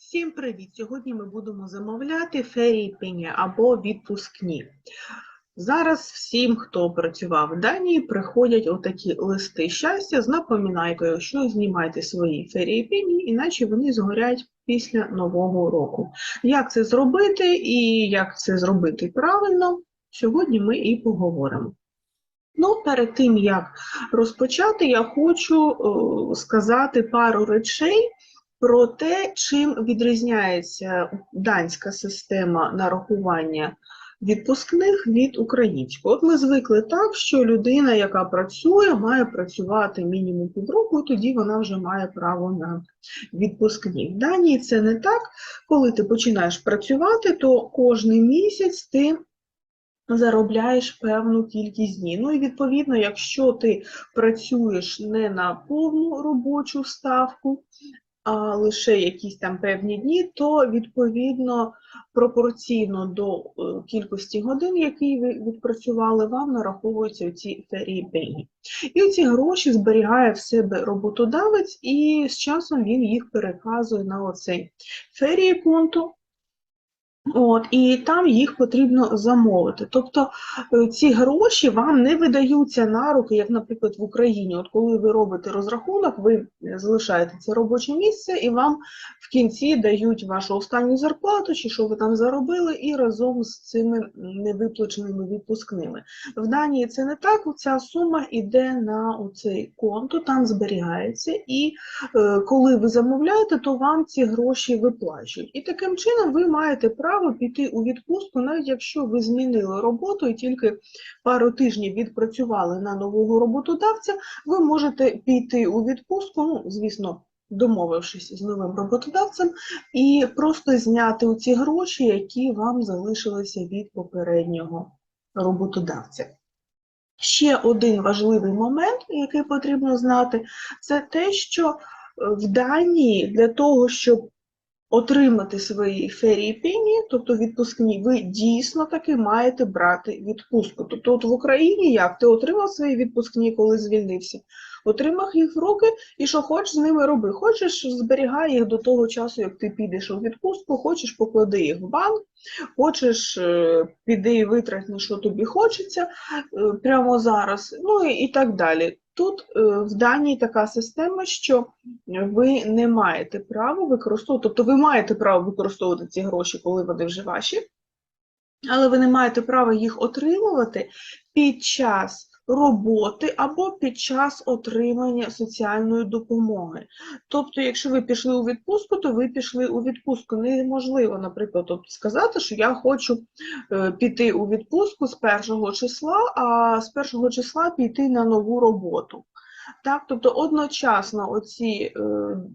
Всім привіт! Сьогодні ми будемо замовляти феріпені або відпускні. Зараз всім, хто працював в Данії, приходять отакі листи щастя з напоминайкою, що знімайте свої феріпені, іначе вони згорять після Нового року. Як це зробити і як це зробити правильно, сьогодні ми і поговоримо. Ну, перед тим, як розпочати, я хочу е, сказати пару речей про те, чим відрізняється данська система нарахування відпускних від української. От ми звикли так, що людина, яка працює, має працювати мінімум півроку, і тоді вона вже має право на відпускні. В Данії це не так. Коли ти починаєш працювати, то кожний місяць ти заробляєш певну кількість днів. Ну і відповідно, якщо ти працюєш не на повну робочу ставку, а лише якісь там певні дні, то відповідно пропорційно до е, кількості годин, які ви відпрацювали, вам нараховуються ці ферії І ці гроші зберігає в себе роботодавець, і з часом він їх переказує на оцей ферії конту. От, І там їх потрібно замовити. Тобто е, ці гроші вам не видаються на руки, як, наприклад, в Україні. От Коли ви робите розрахунок, ви залишаєте це робоче місце і вам в кінці дають вашу останню зарплату, чи що ви там заробили, і разом з цими невиплаченими відпускними. В Данії це не так, ця сума йде на цей конто, там зберігається, і е, коли ви замовляєте, то вам ці гроші виплачують. І таким чином ви маєте право право піти у відпустку, навіть якщо ви змінили роботу і тільки пару тижнів відпрацювали на нового роботодавця, ви можете піти у відпустку, ну, звісно, домовившись з новим роботодавцем, і просто зняти ці гроші, які вам залишилися від попереднього роботодавця. Ще один важливий момент, який потрібно знати, це те, що в Данії для того, щоб отримати свої ферії пені, тобто відпускні, ви дійсно таки маєте брати відпустку. Тобто от в Україні як? Ти отримав свої відпускні, коли звільнився, отримав їх в руки і що хочеш з ними роби. Хочеш, зберігай їх до того часу, як ти підеш у відпустку, хочеш поклади їх в банк, хочеш е, піди і витрать на що тобі хочеться е, прямо зараз, ну і так далі. Тут е, в Данії така система, що ви не маєте права використовувати, тобто ви маєте право використовувати ці гроші, коли вони вже ваші, але ви не маєте права їх отримувати під час роботи або під час отримання соціальної допомоги. Тобто, якщо ви пішли у відпустку, то ви пішли у відпустку. Неможливо, наприклад, сказати, що я хочу е, піти у відпустку з першого числа, а з першого числа піти на нову роботу. Так, Тобто одночасно оці е,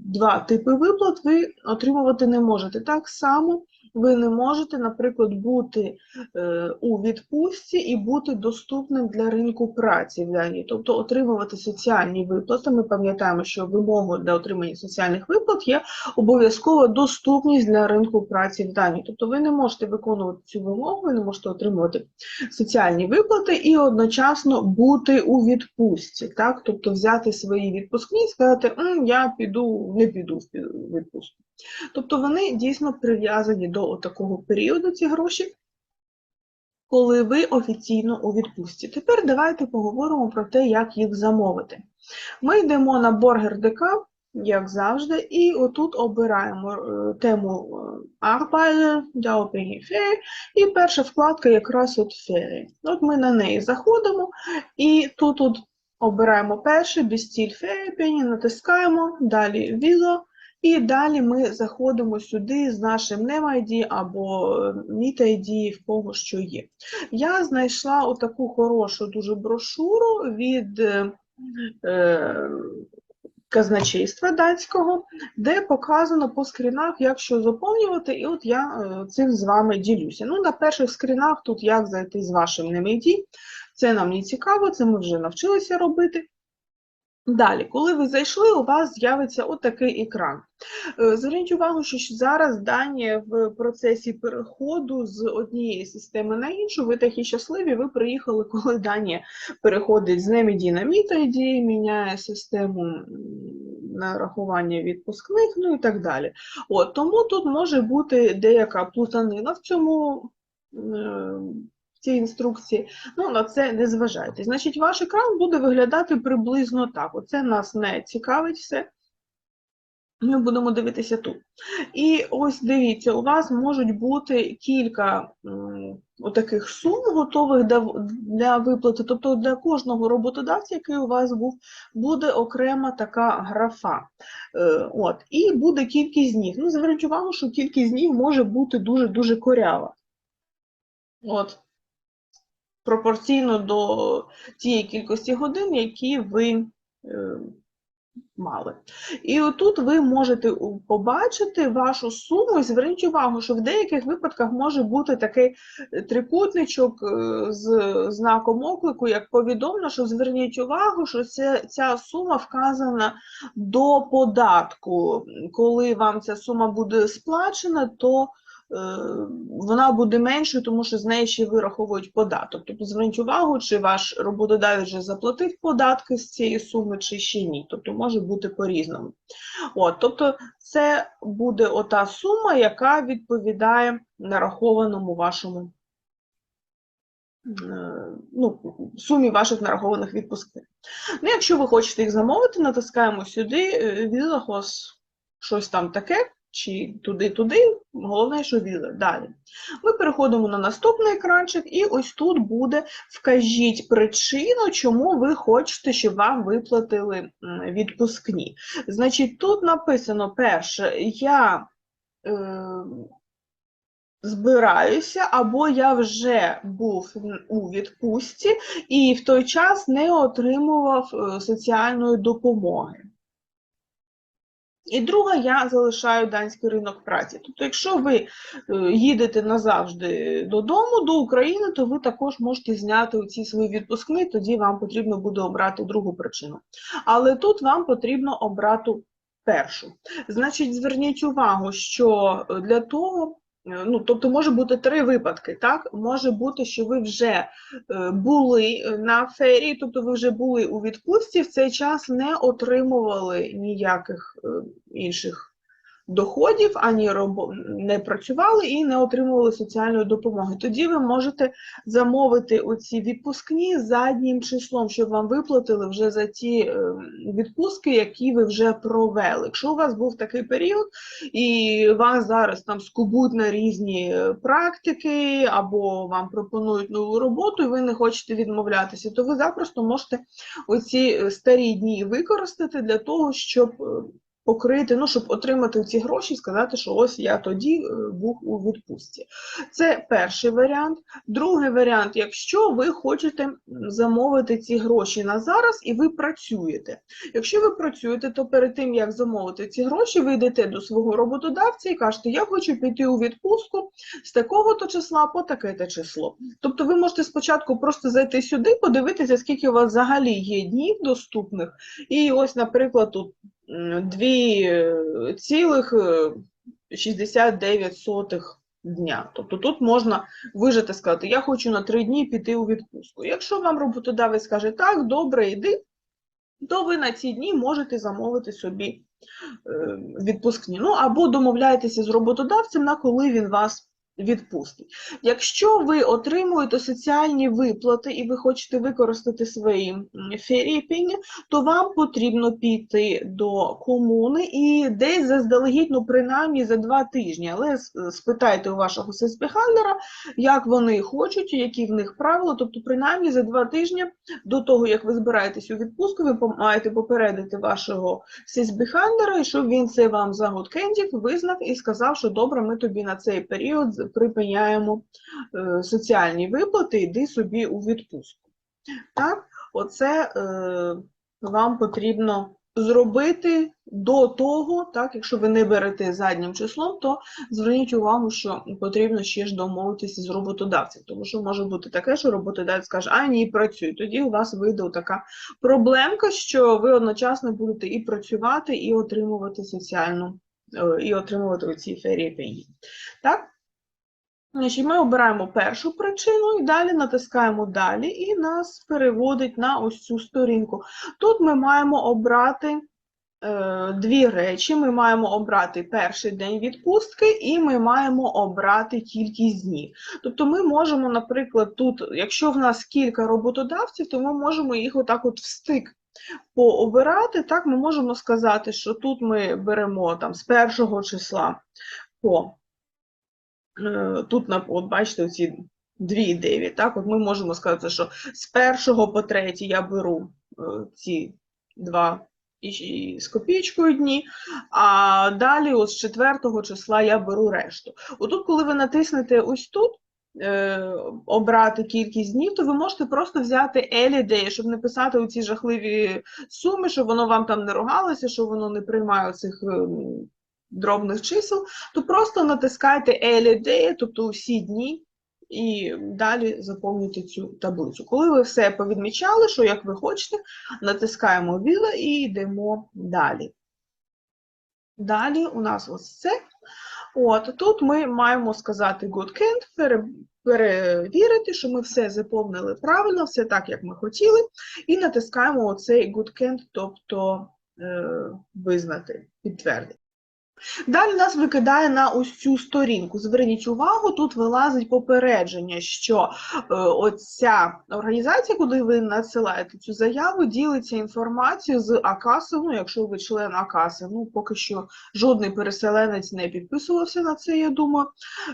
два типи виплат ви отримувати не можете. Так само ви не можете, наприклад, бути е, у відпустці і бути доступним для ринку праці в Данії, тобто отримувати соціальні виплати. Ми пам'ятаємо, що вимогою для отримання соціальних виплат є обов'язкова доступність для ринку праці в Данії. Тобто ви не можете виконувати цю вимогу, ви не можете отримувати соціальні виплати і одночасно бути у відпустці, так? тобто взяти свої відпускні і сказати, я піду, не піду в відпустку. Тобто вони дійсно прив'язані до такого періоду ці гроші, коли ви офіційно у відпустці. Тепер давайте поговоримо про те, як їх замовити. Ми йдемо на Боргер ДК, як завжди, і отут обираємо е, тему Arbeiter, Daubringe Ferry, і перша вкладка якраз от Ferry. От ми на неї заходимо, і тут от обираємо перший, Бістіль Ferry, натискаємо, далі Візо. І далі ми заходимо сюди з нашим NemID або MeetID, в кого що є. Я знайшла отаку хорошу дуже брошуру від е, казначейства датського, де показано по скрінах, як що заповнювати, і от я е, цим з вами ділюся. Ну, На перших скрінах тут як зайти з вашим NemID, це нам не цікаво, це ми вже навчилися робити. Далі, коли ви зайшли, у вас з'явиться отакий екран. Е, зверніть увагу, що зараз дані в процесі переходу з однієї системи на іншу, ви такі щасливі, ви приїхали, коли дані переходить з NemID на MeetID, міняє систему нарахування відпускних, ну і так далі. От, тому тут може бути деяка плутанина в цьому. Цій інструкції, ну на це не зважайте. Значить, ваш екран буде виглядати приблизно так. Оце нас не цікавить все. Ми будемо дивитися тут. І ось дивіться, у вас можуть бути кілька м, отаких сум готових для, для виплати. Тобто для кожного роботодавця, який у вас був, буде окрема така графа. Е, от, і буде кількість днів. Ну, зверніть увагу, що кількість днів може бути дуже-дуже корява. От. Пропорційно до тієї кількості годин, які ви е, мали. І отут ви можете побачити вашу суму і зверніть увагу, що в деяких випадках може бути такий е, трикутничок е, з знаком оклику, як повідомлено, що зверніть увагу, що це, ця сума вказана до податку. Коли вам ця сума буде сплачена, то вона буде меншою, тому що з неї ще вираховують податок. Тобто зверніть увагу, чи ваш роботодавець вже заплатив податки з цієї суми, чи ще ні. Тобто може бути по-різному. От, тобто це буде ота сума, яка відповідає нарахованому вашому е, ну, сумі ваших нарахованих відпусків. Ну, якщо ви хочете їх замовити, натискаємо сюди, е, щось там таке, чи туди-туди, головне, що віла. Далі. Ми переходимо на наступний екранчик, і ось тут буде вкажіть причину, чому ви хочете, щоб вам виплатили відпускні. Значить, тут написано перше, я е, збираюся, або я вже був у відпустці і в той час не отримував е, соціальної допомоги. І друга, я залишаю данський ринок праці. Тобто, якщо ви е, їдете назавжди додому, до України, то ви також можете зняти ці свої відпускні, тоді вам потрібно буде обрати другу причину. Але тут вам потрібно обрати першу. Значить, зверніть увагу, що е, для того, ну, тобто може бути три випадки, так? Може бути, що ви вже е, були е, на ферії, тобто ви вже були у відпустці, в цей час не отримували ніяких е, інших доходів, ані робо... не працювали і не отримували соціальної допомоги. Тоді ви можете замовити оці відпускні заднім числом, щоб вам виплатили вже за ті е, відпустки, які ви вже провели. Якщо у вас був такий період, і вас зараз там скубуть на різні е, практики, або вам пропонують нову роботу, і ви не хочете відмовлятися, то ви запросто можете оці е, старі дні використати для того, щоб е, покрити, ну, щоб отримати ці гроші і сказати, що ось я тоді е, був у відпустці. Це перший варіант. Другий варіант, якщо ви хочете замовити ці гроші на зараз і ви працюєте. Якщо ви працюєте, то перед тим, як замовити ці гроші, ви йдете до свого роботодавця і кажете, я хочу піти у відпустку з такого-то числа по таке-то число. Тобто ви можете спочатку просто зайти сюди, подивитися, скільки у вас взагалі є днів доступних. І ось, наприклад, тут м, дві е, цілих е, 69 дня. Тобто тут можна вижити, сказати, я хочу на три дні піти у відпустку. Якщо вам роботодавець скаже, так, добре, йди, то ви на ці дні можете замовити собі е, відпускні. Ну, або домовляєтеся з роботодавцем, на коли він вас відпустить. Якщо ви отримуєте соціальні виплати і ви хочете використати свої м, то вам потрібно піти до комуни і десь заздалегідь, ну принаймні за два тижні. Але спитайте у вашого сельспіхандера, як вони хочуть, які в них правила. Тобто, принаймні за два тижні до того, як ви збираєтесь у відпустку, ви маєте попередити вашого сельспіхандера, і щоб він це вам за гудкендів визнав і сказав, що добре, ми тобі на цей період припиняємо е, соціальні виплати, йди собі у відпустку. Так, оце е, вам потрібно зробити до того, так, якщо ви не берете заднім числом, то зверніть увагу, що потрібно ще ж домовитися з роботодавцем, тому що може бути таке, що роботодавець каже, а ні, працюй. Тоді у вас вийде така проблемка, що ви одночасно будете і працювати, і отримувати соціальну, е, і отримувати оці ферії пені. Так? Значить, ми обираємо першу причину і далі натискаємо далі, і нас переводить на ось цю сторінку. Тут ми маємо обрати е, дві речі. Ми маємо обрати перший день відпустки і ми маємо обрати кількість днів. Тобто ми можемо, наприклад, тут, якщо в нас кілька роботодавців, то ми можемо їх отак от в стик пообирати. Так, ми можемо сказати, що тут ми беремо там з першого числа по тут на от бачите, ці 2,9. Так, от ми можемо сказати, що з першого по третій я беру е, ці два і, з копійкою дні, а далі от з четвертого числа я беру решту. Отут, коли ви натиснете ось тут, е, обрати кількість днів, то ви можете просто взяти Елідей, щоб не писати оці жахливі суми, щоб воно вам там не ругалося, що воно не приймає цих дробних чисел, то просто натискайте Елідей, тобто усі дні, і далі заповнюйте цю таблицю. Коли ви все повідмічали, що як ви хочете, натискаємо Віла і йдемо далі. Далі у нас ось це. От, тут ми маємо сказати good can't, перевірити, що ми все заповнили правильно, все так, як ми хотіли, і натискаємо оцей good can't, тобто е, визнати, підтвердити. Далі нас викидає на ось цю сторінку. Зверніть увагу, тут вилазить попередження, що е, оця організація, куди ви надсилаєте цю заяву, ділиться інформацією з АКАСом, ну, якщо ви член АКАСи, ну, поки що жодний переселенець не підписувався на це, я думаю,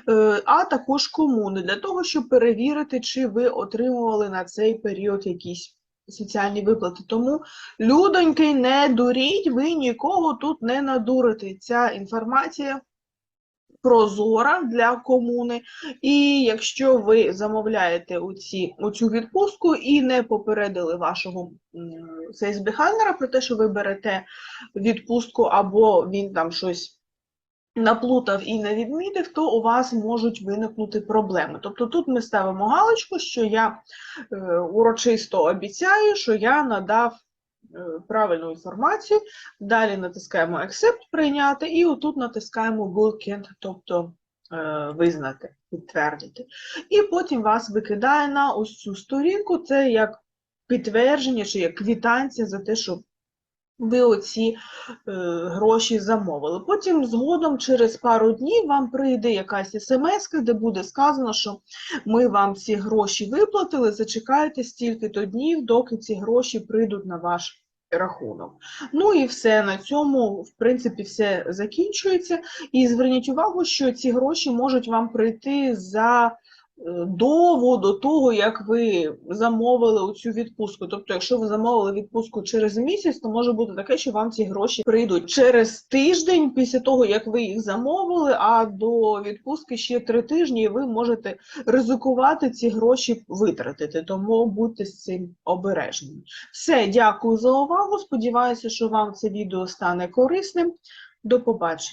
е, а також комуни, для того, щоб перевірити, чи ви отримували на цей період якісь соціальні виплати. Тому, людоньки, не дуріть, ви нікого тут не надурите. Ця інформація прозора для комуни. І якщо ви замовляєте оці, оцю відпустку і не попередили вашого сейсбіхайнера про те, що ви берете відпустку, або він там щось. Наплутав і не відмітив, то у вас можуть виникнути проблеми. Тобто тут ми ставимо галочку, що я е, урочисто обіцяю, що я надав е, правильну інформацію. Далі натискаємо Accept прийняти, і отут натискаємо Good тобто е, визнати, підтвердити. І потім вас викидає на ось цю сторінку. Це як підтвердження чи як квітанція за те, що ви оці е, гроші замовили. Потім згодом, через пару днів, вам прийде якась смс, де буде сказано, що ми вам ці гроші виплатили, зачекайте стільки-то днів, доки ці гроші прийдуть на ваш рахунок. Ну і все, на цьому, в принципі, все закінчується. І зверніть увагу, що ці гроші можуть вам прийти за довго до того, як ви замовили цю відпустку. Тобто, якщо ви замовили відпустку через місяць, то може бути таке, що вам ці гроші прийдуть через тиждень після того, як ви їх замовили, а до відпустки ще три тижні, і ви можете ризикувати ці гроші витратити. Тому будьте з цим обережними. Все, дякую за увагу. Сподіваюся, що вам це відео стане корисним. До побачення.